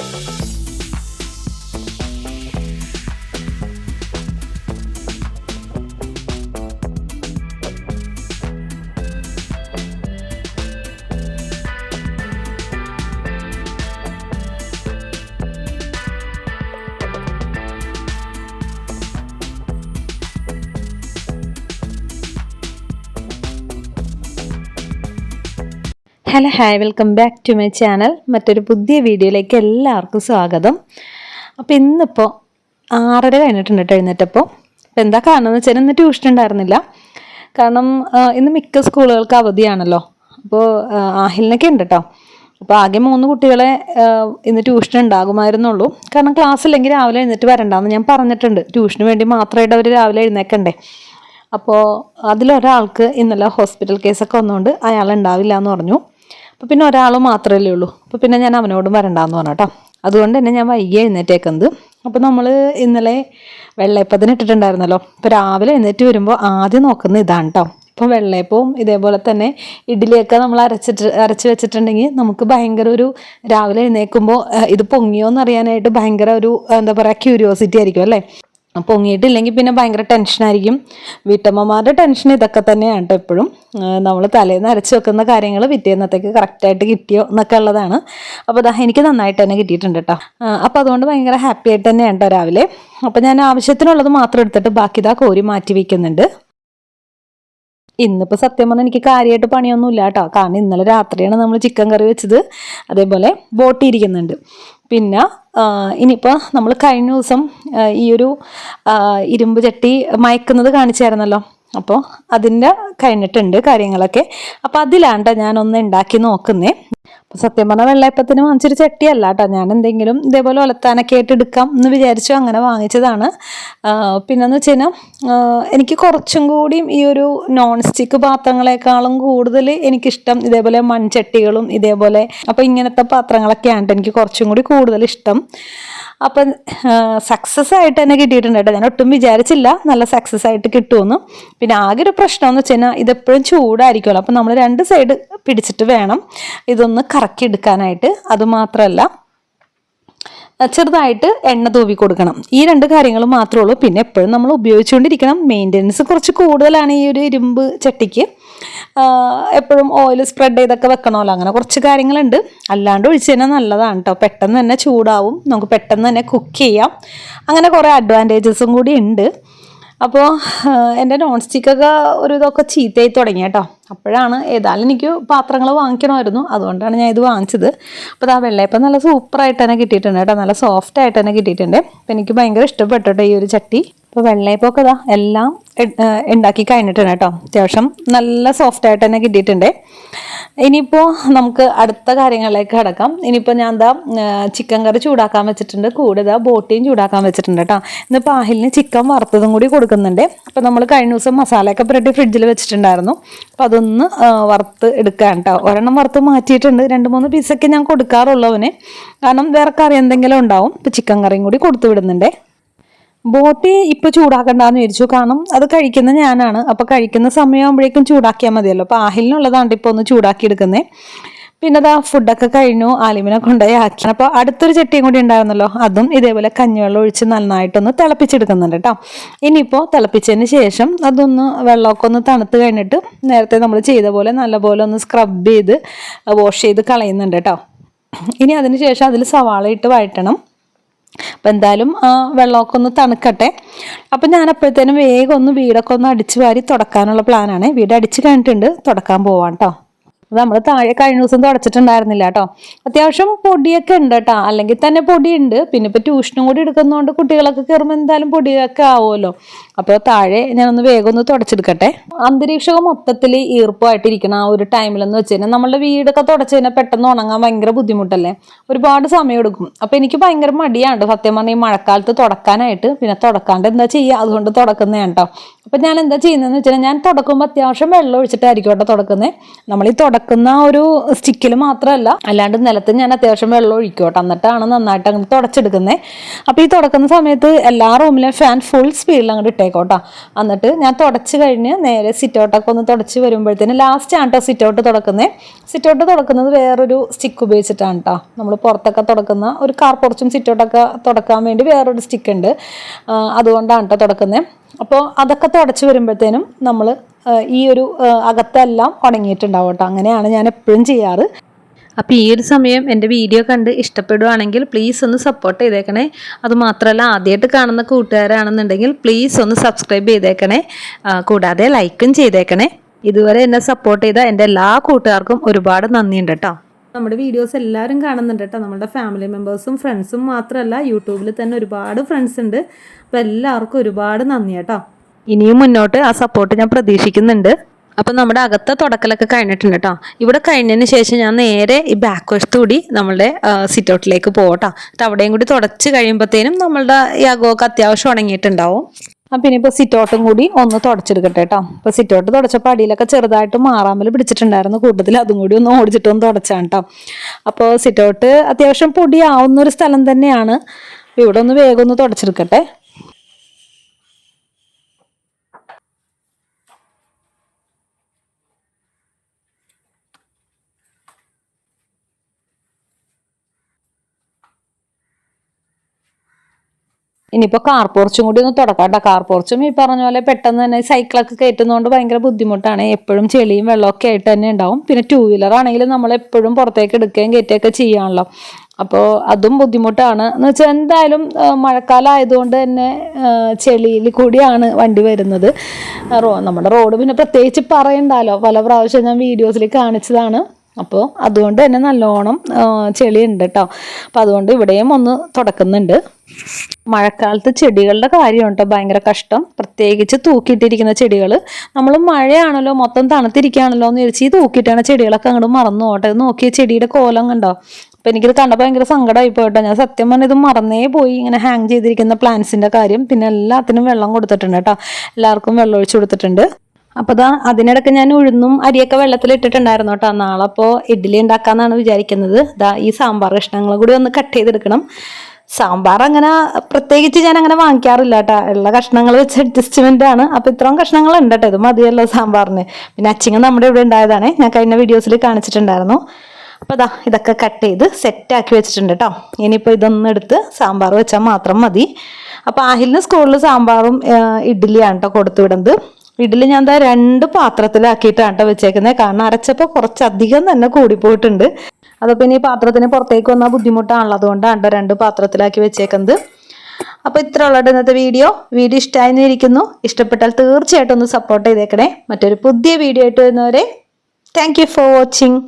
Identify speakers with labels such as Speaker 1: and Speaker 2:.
Speaker 1: Thank you. Hello hi welcome back to my channel മറ്റൊരു പുതിയ വീഡിയോയിലേക്ക് എല്ലാവർക്കും സ്വാഗതം. അപ്പോൾ ഇന്നിപ്പോൾ ആറര കഴിഞ്ഞിട്ടുണ്ട് കേട്ടോ എഴുന്നേറ്റപ്പോൾ അപ്പോൾ എന്താ കാരണം എന്ന് വെച്ചാൽ ഇന്ന് ട്യൂഷൻ ഉണ്ടായിരുന്നില്ല. കാരണം ഇന്ന് മിക്ക സ്കൂളുകൾക്ക് അവധിയാണല്ലോ. അപ്പോൾ ആഹിലിനൊക്കെ ഉണ്ട് കേട്ടോ അപ്പോൾ ആകെ മൂന്ന് കുട്ടികളെ ഇന്ന് ട്യൂഷൻ ഉണ്ടാകുമായിരുന്നുള്ളൂ. കാരണം ക്ലാസ് ഇല്ലെങ്കിൽ രാവിലെ എഴുന്നേറ്റ് വരണ്ടാന്ന് ഞാൻ പറഞ്ഞിട്ടുണ്ട്. ട്യൂഷന് വേണ്ടി മാത്രമായിട്ട് അവർ രാവിലെ എഴുന്നേക്കണ്ടേ. അപ്പോൾ അതിലൊരാൾക്ക് ഇന്നലെ ഹോസ്പിറ്റൽ കേസൊക്കെ വന്നുകൊണ്ട് അയാൾ ഉണ്ടാവില്ല എന്ന് പറഞ്ഞു. അപ്പോൾ പിന്നെ ഒരാൾ മാത്രമല്ലേ ഉള്ളൂ. അപ്പോൾ പിന്നെ ഞാൻ അവനോടും വരണ്ടാന്ന് പറഞ്ഞു അതുകൊണ്ട് തന്നെ ഞാൻ വൈകി എഴുന്നേറ്റേക്കുന്നത്. അപ്പോൾ നമ്മൾ ഇന്നലെ വെള്ളയപ്പത്തിന് ഇട്ടിട്ടുണ്ടായിരുന്നല്ലോ. അപ്പോൾ രാവിലെ എഴുന്നേറ്റ് വരുമ്പോൾ ആദ്യം നോക്കുന്ന ഇതാണ് കേട്ടോ. ഇപ്പോൾ വെള്ളയപ്പവും ഇതേപോലെ തന്നെ ഇഡ്ഡലിയൊക്കെ നമ്മൾ അരച്ചിട്ട് അരച്ച് വെച്ചിട്ടുണ്ടെങ്കിൽ നമുക്ക് ഭയങ്കര ഒരു രാവിലെ എഴുന്നേൽക്കുമ്പോൾ ഇത് പൊങ്ങിയോ എന്നറിയാനായിട്ട് ഭയങ്കര ഒരു എന്താ പറയുക ക്യൂരിയോസിറ്റി ആയിരിക്കും അല്ലേ? പൊങ്ങിയിട്ടില്ലെങ്കിൽ പിന്നെ ഭയങ്കര ടെൻഷനായിരിക്കും വീട്ടമ്മമാരുടെ ടെൻഷൻ ഇതൊക്കെ തന്നെയാണ് കേട്ടോ എപ്പോഴും. നമ്മൾ തലേന്ന് അരച്ച് വെക്കുന്ന കാര്യങ്ങൾ പിറ്റേന്നത്തേക്ക് കറക്റ്റായിട്ട് കിട്ടിയോ എന്നൊക്കെ ഉള്ളതാണ്. അപ്പോൾ അതാ എനിക്ക് നന്നായിട്ട് തന്നെ കിട്ടിയിട്ടുണ്ട് കേട്ടോ അപ്പോൾ അതുകൊണ്ട് ഭയങ്കര ഹാപ്പി ആയിട്ട് തന്നെയാണ് കേട്ടോ രാവിലെ. അപ്പോൾ ഞാൻ ആവശ്യത്തിനുള്ളത് മാത്രം എടുത്തിട്ട് ബാക്കി ഇതാ കോരി മാറ്റി വയ്ക്കുന്നുണ്ട് ഇന്നിപ്പോൾ സത്യം പറഞ്ഞാൽ എനിക്ക് കാര്യമായിട്ട് പണിയൊന്നുമില്ല കേട്ടോ. കാരണം ഇന്നലെ രാത്രിയാണ് നമ്മൾ ചിക്കൻ കറി വെച്ചത്. അതേപോലെ ബോട്ടിയിരിക്കുന്നുണ്ട് പിന്നെ ഇനിയിപ്പോൾ നമ്മൾ കഴിഞ്ഞ ദിവസം ഈ ഒരു ഇരുമ്പ് ചട്ടി മയക്കുന്നത് കാണിച്ചായിരുന്നല്ലോ. അപ്പോൾ അതിന്റെ കഴിഞ്ഞിട്ടുണ്ട് കാര്യങ്ങളൊക്കെ. അപ്പോൾ അതിലാണ്ട ഞാനൊന്ന് ഉണ്ടാക്കി നോക്കുന്നേ. സത്യം പറഞ്ഞാൽ വെള്ളയപ്പത്തിന് വാങ്ങിച്ചൊരു ചട്ടിയല്ല കേട്ടോ. ഞാൻ എന്തെങ്കിലും ഇതേപോലെ ഒലത്താനൊക്കെ ആയിട്ട് എടുക്കാം എന്ന് വിചാരിച്ചു അങ്ങനെ വാങ്ങിച്ചതാണ്. പിന്നെന്ന് വെച്ച് കഴിഞ്ഞാൽ എനിക്ക് കുറച്ചും കൂടിയും ഈ ഒരു നോൺ സ്റ്റിക്ക് പാത്രങ്ങളെക്കാളും കൂടുതൽ എനിക്കിഷ്ടം ഇതേപോലെ മൺചട്ടികളും ഇതേപോലെ അപ്പോൾ ഇങ്ങനത്തെ പാത്രങ്ങളൊക്കെയാണ് എനിക്ക് കുറച്ചും കൂടി കൂടുതൽ ഇഷ്ടം. അപ്പം സക്സസ് ആയിട്ട് തന്നെ കിട്ടിയിട്ടുണ്ട് കേട്ടോ. ഞാൻ ഒട്ടും വിചാരിച്ചില്ല നല്ല സക്സസ് ആയിട്ട് കിട്ടുമെന്ന്. പിന്നെ ആകെ ഒരു പ്രശ്നം എന്ന് വെച്ച് കഴിഞ്ഞാൽ ഇതെപ്പോഴും ചൂടായിരിക്കുമല്ലോ. അപ്പം നമ്മൾ രണ്ട് സൈഡ് പിടിച്ചിട്ട് വേണം ഇതൊന്ന് കറക്കി എടുക്കാനായിട്ട് അതുമാത്രമല്ല ചെറുതായിട്ട് എണ്ണ തൂവി കൊടുക്കണം. ഈ രണ്ട് കാര്യങ്ങൾ മാത്രമേ ഉള്ളൂ. പിന്നെ എപ്പോഴും നമ്മൾ ഉപയോഗിച്ചുകൊണ്ടിരിക്കണം. മെയിന്റെനൻസ് കുറച്ച് കൂടുതലാണ് ഈ ഒരു ഇരുമ്പ് ചട്ടിക്ക്. എപ്പോഴും ഓയിൽ സ്പ്രെഡ് ചെയ്തൊക്കെ വെക്കണമല്ലോ. അങ്ങനെ കുറച്ച് കാര്യങ്ങളുണ്ട്. അല്ലാണ്ട് ഒഴിച്ച് തന്നെ നല്ലതാണ് കേട്ടോ പെട്ടെന്ന് തന്നെ ചൂടാവും. നമുക്ക് പെട്ടെന്ന് തന്നെ കുക്ക് ചെയ്യാം. അങ്ങനെ കുറേ അഡ്വാന്റേജസും കൂടി ഉണ്ട്. അപ്പോൾ എന്റെ നോൺ സ്റ്റിക്കൊക്കെ ഒരു ഇതൊക്കെ ചീത്തയായി തുടങ്ങി കേട്ടോ. അപ്പോഴാണ് ഏതായാലും എനിക്ക് പാത്രങ്ങൾ വാങ്ങിക്കണമായിരുന്നു. അതുകൊണ്ടാണ് ഞാൻ ഇത് വാങ്ങിച്ചത്. അപ്പോൾ ആ വെള്ളയപ്പം നല്ല സൂപ്പറായിട്ട് തന്നെ കിട്ടിയിട്ടുണ്ട് കേട്ടോ. നല്ല സോഫ്റ്റ് ആയിട്ട് തന്നെ കിട്ടിയിട്ടുണ്ട്. അപ്പോൾ എനിക്ക് ഭയങ്കര ഇഷ്ടപ്പെട്ടു കേട്ടോ ഈ ഒരു ചട്ടി. അപ്പോൾ വെള്ളയപ്പൊക്കെ ഇതാ എല്ലാം ഉണ്ടാക്കി കഴിഞ്ഞിട്ടുണ്ട് കേട്ടോ. അത്യാവശ്യം നല്ല സോഫ്റ്റ് ആയിട്ട് തന്നെ കിട്ടിയിട്ടുണ്ട്. ഇനിയിപ്പോൾ നമുക്ക് അടുത്ത കാര്യങ്ങളിലേക്ക് കിടക്കാം. ഇനിയിപ്പോൾ ഞാൻ എന്താ ചിക്കൻ കറി ചൂടാക്കാൻ വെച്ചിട്ടുണ്ട്. കൂടെ ഇതാ ബോട്ടിയും ചൂടാക്കാൻ വെച്ചിട്ടുണ്ട് കേട്ടോ. ഇന്ന് പാഹിലിന് ചിക്കൻ വറുത്തതും കൂടി കൊടുക്കുന്നുണ്ട്. അപ്പോൾ നമ്മൾ കഴിഞ്ഞ ദിവസം മസാലയൊക്കെ പുരട്ടി ഫ്രിഡ്ജിൽ വെച്ചിട്ടുണ്ടായിരുന്നു. അപ്പോൾ അതൊന്ന് വറുത്ത് എടുക്കാൻ കേട്ടോ. ഒരെണ്ണം വറുത്ത് മാറ്റിയിട്ടുണ്ട്. രണ്ട് മൂന്ന് പീസൊക്കെ ഞാൻ കൊടുക്കാറുള്ളവന്. കാരണം വേറെ കറി എന്തെങ്കിലും ഉണ്ടാവും. ഇപ്പോൾ ചിക്കൻ കറിയും കൂടി കൊടുത്തു വിടുന്നുണ്ടേ. ബോട്ടി ഇപ്പൊ ചൂടാക്കണ്ടെന്ന് വിചാരിച്ചു. കാരണം അത് കഴിക്കുന്ന ഞാനാണ്. അപ്പൊ കഴിക്കുന്ന സമയമാകുമ്പോഴേക്കും ചൂടാക്കിയാൽ മതിയല്ലോ. അപ്പൊ ആഹിലിനുള്ളതാണ് ഇപ്പൊ ഒന്ന് ചൂടാക്കി എടുക്കുന്നേ പിന്നെ അതാ ഫുഡൊക്കെ കഴിഞ്ഞു. ആലിമിനെ കൊണ്ടുപോയി ആക്കി അപ്പോൾ അടുത്തൊരു ചട്ടിയും കൂടി ഉണ്ടായിരുന്നല്ലോ. അതും ഇതേപോലെ കഞ്ഞിവെള്ളം ഒഴിച്ച് നന്നായിട്ടൊന്ന് തിളപ്പിച്ചെടുക്കുന്നുണ്ട് കേട്ടോ. ഇനിയിപ്പോൾ തിളപ്പിച്ചതിന് ശേഷം അതൊന്ന് വെള്ളമൊക്കെ ഒന്ന് തണുത്ത് കഴിഞ്ഞിട്ട് നേരത്തെ നമ്മൾ ചെയ്ത പോലെ നല്ലപോലെ ഒന്ന് സ്ക്രബ് ചെയ്ത് വാഷ് ചെയ്ത് കളയുന്നുണ്ട് കേട്ടോ. ഇനി അതിന് ശേഷം അതിൽ സവാള ഇട്ട് വഴറ്റണം. അപ്പം എന്തായാലും വെള്ളമൊക്കെ ഒന്ന് തണുക്കട്ടെ. അപ്പം ഞാൻ അപ്പോഴത്തേനും വേഗം ഒന്ന് വീടൊക്കെ ഒന്ന് അടിച്ചു വാരി തുടക്കാനുള്ള പ്ലാനാണ് വീട് അടിച്ചു കഴിഞ്ഞിട്ടുണ്ട് തുടക്കാൻ പോവാം കേട്ടോ നമ്മൾ താഴെ കഴിഞ്ഞ ദിവസം തുടച്ചിട്ടുണ്ടായിരുന്നില്ല കേട്ടോ. അത്യാവശ്യം പൊടിയൊക്കെ ഉണ്ട് കേട്ടോ. അല്ലെങ്കിൽ തന്നെ പൊടിയുണ്ട്. പിന്നെ ഇപ്പോൾ ട്യൂഷനും കൂടി എടുക്കുന്നതുകൊണ്ട് കുട്ടികളൊക്കെ കയറുമ്പോൾ എന്തായാലും പൊടിയൊക്കെ ആവുമല്ലോ. അപ്പോൾ താഴെ ഞാനൊന്ന് വേഗം ഒന്ന് തുടച്ചെടുക്കട്ടെ. അന്തരീക്ഷമൊക്കെ മൊത്തത്തിൽ ഈർപ്പമായിട്ടിരിക്കണം ആ ഒരു ടൈമിലെന്ന് വെച്ച് കഴിഞ്ഞാൽ നമ്മളുടെ വീടൊക്കെ തുടച്ച് കഴിഞ്ഞാൽ പെട്ടെന്ന് ഉണങ്ങാൻ ഭയങ്കര ബുദ്ധിമുട്ടല്ലേ? ഒരുപാട് സമയം എടുക്കും. അപ്പോൾ എനിക്ക് ഭയങ്കര മടിയാണ് സത്യം പറഞ്ഞാൽ ഈ മഴക്കാലത്ത് തുടക്കാനായിട്ട്. പിന്നെ തുടക്കാണ്ട് എന്താ ചെയ്യുക അതുകൊണ്ട് തുടക്കുന്നതാണ് കേട്ടോ. അപ്പം ഞാൻ എന്താ ചെയ്യുന്നതെന്ന് വെച്ചാൽ ഞാൻ തുടക്കുമ്പോൾ അത്യാവശ്യം വെള്ളം ഒഴിച്ചിട്ടായിരിക്കും കേട്ടോ തുടക്കുന്നത് നമ്മൾ ഈ തുടക്ക തുടക്കുന്ന ആ ഒരു സ്റ്റിക്കിൽ മാത്രമല്ല അല്ലാണ്ട് നിലത്ത് ഞാൻ അത്യാവശ്യം വെള്ളം ഒഴിക്കും കേട്ടോ. എന്നിട്ടാണ് നന്നായിട്ട് അങ്ങ് തുടച്ചെടുക്കുന്നത് അപ്പോൾ ഈ തുടക്കുന്ന സമയത്ത് എല്ലാ റൂമിലും ഫാൻ ഫുൾ സ്പീഡിൽ അങ്ങോട്ട് ഇട്ടേക്കോട്ടോ എന്നിട്ട് ഞാൻ തുടച്ച് കഴിഞ്ഞ് നേരെ സിറ്റൗട്ടൊക്കെ ഒന്ന് തുടച്ച് വരുമ്പോഴത്തേന് ലാസ്റ്റ് ആണ് സിറ്റൗട്ട് തുടക്കുന്നത് സിറ്റൗട്ട് തുടക്കുന്നത് വേറൊരു സ്റ്റിക്ക് ഉപയോഗിച്ചിട്ടാണ് കേട്ടോ നമ്മൾ പുറത്തൊക്കെ തുടക്കുന്ന ഒരു കാർ പുറച്ചും സിറ്റൗട്ടൊക്കെ തുടക്കാൻ വേണ്ടി വേറൊരു സ്റ്റിക്ക് ഉണ്ട്. അതുകൊണ്ടാണ് കേട്ടോ തുടക്കുന്നത് അപ്പോൾ അതൊക്കെ തുടച്ച് വരുമ്പോഴത്തേനും നമ്മൾ ഈ ഒരു അകത്തെല്ലാം ഉണങ്ങിയിട്ടുണ്ടാവും കേട്ടോ. അങ്ങനെയാണ് ഞാൻ എപ്പോഴും ചെയ്യാറ്.
Speaker 2: അപ്പോൾ ഈ ഒരു സമയം എന്റെ വീഡിയോ കണ്ട് ഇഷ്ടപ്പെടുവാണെങ്കിൽ പ്ലീസ് ഒന്ന് സപ്പോർട്ട് ചെയ്തേക്കണേ. അതുമാത്രമല്ല ആദ്യമായിട്ട് കാണുന്ന കൂട്ടുകാരാണെന്നുണ്ടെങ്കിൽ പ്ലീസ് ഒന്ന് സബ്സ്ക്രൈബ് ചെയ്തേക്കണേ. കൂടാതെ ലൈക്കും ചെയ്തേക്കണേ. ഇതുവരെ എന്നെ സപ്പോർട്ട് ചെയ്ത എന്റെ എല്ലാ കൂട്ടുകാർക്കും ഒരുപാട് നന്ദിയുണ്ട് കേട്ടോ.
Speaker 1: നമ്മുടെ വീഡിയോസ് എല്ലാവരും കാണുന്നുണ്ട് കേട്ടോ. നമ്മുടെ ഫാമിലി മെമ്പേഴ്സും ഫ്രണ്ട്സും മാത്രമല്ല യൂട്യൂബിൽ തന്നെ ഒരുപാട് ഫ്രണ്ട്സ് ഉണ്ട്. അപ്പോൾ എല്ലാവർക്കും ഒരുപാട് നന്ദി കേട്ടോ.
Speaker 2: ഇനിയും മുന്നോട്ട് ആ സപ്പോർട്ട് ഞാൻ പ്രതീക്ഷിക്കുന്നുണ്ട്. അപ്പം നമ്മുടെ അകത്തെ തുടക്കലൊക്കെ കഴിഞ്ഞിട്ടുണ്ട് കേട്ടോ. ഇവിടെ കഴിഞ്ഞതിന് ശേഷം ഞാൻ നേരെ ഈ ബാക്ക് വശത്ത് കൂടി നമ്മളുടെ സിറ്റ് ഔട്ടിലേക്ക് പോകട്ടോ അവിടെയും കൂടി തുടച്ച് കഴിയുമ്പോഴത്തേനും നമ്മളുടെ ഈ അകമൊക്കെ അത്യാവശ്യം ഉണങ്ങിയിട്ടുണ്ടാവും.
Speaker 1: അപ്പം ഇനിയിപ്പോൾ സിറ്റോട്ടും കൂടി ഒന്ന് തുടച്ചെടുക്കട്ടെ കേട്ടോ ഇപ്പോൾ സിറ്റോട്ട് തുടച്ചപ്പോൾ അടിയിലൊക്കെ ചെറുതായിട്ട് മാറാമൽ പിടിച്ചിട്ടുണ്ടായിരുന്നു. കൂട്ടത്തിൽ അതും കൂടി ഒന്ന് ഓടിച്ചിട്ട് ഒന്ന് തുടച്ചാണ് കേട്ടോ അപ്പോൾ സിറ്റോട്ട് അത്യാവശ്യം പൊടിയാവുന്ന ഒരു സ്ഥലം തന്നെയാണ്. ഇവിടെ ഒന്ന് വേഗം ഒന്ന് തുടച്ചെടുക്കട്ടെ. ഇനിയിപ്പോൾ കാർ പോർച്ചും കൂടി ഒന്ന് തുടക്കാം കേട്ടോ കാർ പോർച്ചും ഈ പറഞ്ഞ പോലെ പെട്ടെന്ന് തന്നെ സൈക്കിളൊക്കെ കയറ്റുന്നതുകൊണ്ട് ഭയങ്കര ബുദ്ധിമുട്ടാണ്. എപ്പോഴും ചെളിയും വെള്ളമൊക്കെ ആയിട്ട് തന്നെ ഉണ്ടാവും. പിന്നെ ടൂ വീലർ ആണെങ്കിലും നമ്മൾ എപ്പോഴും പുറത്തേക്ക് എടുക്കുകയും കയറ്റുകയൊക്കെ ചെയ്യാണല്ലോ. അപ്പോൾ അതും ബുദ്ധിമുട്ടാണ്. എന്ന് വെച്ചാൽ എന്തായാലും മഴക്കാലം ആയതുകൊണ്ട് തന്നെ ചെളിയിൽ കൂടിയാണ് വണ്ടി വരുന്നത്. റോ നമ്മുടെ റോഡ് പിന്നെ പ്രത്യേകിച്ച് പറയണ്ടല്ലോ പല പ്രാവശ്യം ഞാൻ വീഡിയോസിൽ കാണിച്ചതാണ്. അപ്പോൾ അതുകൊണ്ട് തന്നെ നല്ലോണം ചെളിയുണ്ട് കേട്ടോ അപ്പോൾ അതുകൊണ്ട് ഇവിടെയും ഒന്ന് തുടക്കുന്നുണ്ട്. മഴക്കാലത്ത് ചെടികളുടെ കാര്യം കേട്ടോ ഭയങ്കര കഷ്ടം. പ്രത്യേകിച്ച് തൂക്കിയിട്ടിരിക്കുന്ന ചെടികൾ നമ്മൾ മഴയാണല്ലോ മൊത്തം തണുത്തിരിക്കുകയാണല്ലോ എന്ന് വിചാരിച്ച് ഈ തൂക്കിയിട്ടാണ് ചെടികളൊക്കെ അങ്ങോട്ട് മറന്നു പോട്ടെ നോക്കിയ ചെടിയുടെ കോലം കണ്ടോ? അപ്പം എനിക്കിത് കണ്ടപ്പോൾ ഭയങ്കര സങ്കടമായി പോയിട്ടോ ഞാൻ സത്യം പറഞ്ഞാൽ ഇത് മറന്നേ പോയി ഇങ്ങനെ ഹാങ് ചെയ്തിരിക്കുന്ന പ്ലാന്റ്സിന്റെ കാര്യം. പിന്നെ എല്ലാത്തിനും വെള്ളം കൊടുത്തിട്ടുണ്ട് കേട്ടോ എല്ലാവർക്കും വെള്ളം ഒഴിച്ചു കൊടുത്തിട്ടുണ്ട്. അപ്പോൾ ദാ അതിനിടയ്ക്ക് ഞാൻ ഉഴുന്നും അരിയൊക്കെ വെള്ളത്തിൽ ഇട്ടിട്ടുണ്ടായിരുന്നു കേട്ടോ. നാളെ അപ്പോൾ ഇഡ്ഡലി ഉണ്ടാക്കാമെന്നാണ് വിചാരിക്കുന്നത്. ദാ ഈ സാമ്പാർ കഷ്ണങ്ങൾ കൂടി ഒന്ന് കട്ട് ചെയ്തെടുക്കണം. സാമ്പാർ അങ്ങനെ പ്രത്യേകിച്ച് ഞാൻ അങ്ങനെ വാങ്ങിക്കാറില്ല കേട്ടോ. ഉള്ള കഷ്ണങ്ങൾ വെച്ച് അഡ്ജസ്റ്റ്മെന്റ് ആണ്. അപ്പോൾ ഇത്രയും കഷ്ണങ്ങൾ ഉണ്ട് കേട്ടോ. ഇത് മതിയല്ലോ സാമ്പാറിന്. പിന്നെ അച്ചിങ്ങ നമ്മുടെ ഇവിടെ ഉണ്ടായതാണ്. ഞാൻ കഴിഞ്ഞ വീഡിയോസിൽ കാണിച്ചിട്ടുണ്ടായിരുന്നു. അപ്പോൾ ദാ ഇതൊക്കെ കട്ട് ചെയ്ത് സെറ്റ് ആക്കി വെച്ചിട്ടുണ്ട് കേട്ടോ. ഇനിയിപ്പോൾ ഇതൊന്നും എടുത്ത് സാമ്പാർ വെച്ചാൽ മാത്രം മതി. അപ്പോൾ ആഹിലിന് സ്കൂളിൽ സാമ്പാറും ഇഡ്ഡലിയാണ് കേട്ടോ കൊടുത്തു വിടുന്നത്. ഇഡ്ഡലി ഞാൻ എന്താ രണ്ട് പാത്രത്തിലാക്കിയിട്ടാണ് വെച്ചേക്കുന്നത് കാരണം അരച്ചപ്പോൾ കുറച്ചധികം തന്നെ കൂടിപ്പോയിട്ടുണ്ട്. അതപ്പോൾ ഇനി പാത്രത്തിന് പുറത്തേക്ക് വന്നാൽ ബുദ്ധിമുട്ടാണല്ലോ. അതുകൊണ്ടാണ് രണ്ട് പാത്രത്തിലാക്കി വെച്ചേക്കുന്നത്. അപ്പോൾ ഇത്ര ഉള്ളത് ഇന്നത്തെ വീഡിയോ. വീഡിയോ ഇഷ്ടമായി ഇരിക്കുന്നു ഇഷ്ടപ്പെട്ടാൽ തീർച്ചയായിട്ടും ഒന്ന് സപ്പോർട്ട് ചെയ്തേക്കണേ. മറ്റൊരു പുതിയ വീഡിയോ ആയിട്ട് വരുന്നവരെ താങ്ക് ഫോർ വാച്ചിങ്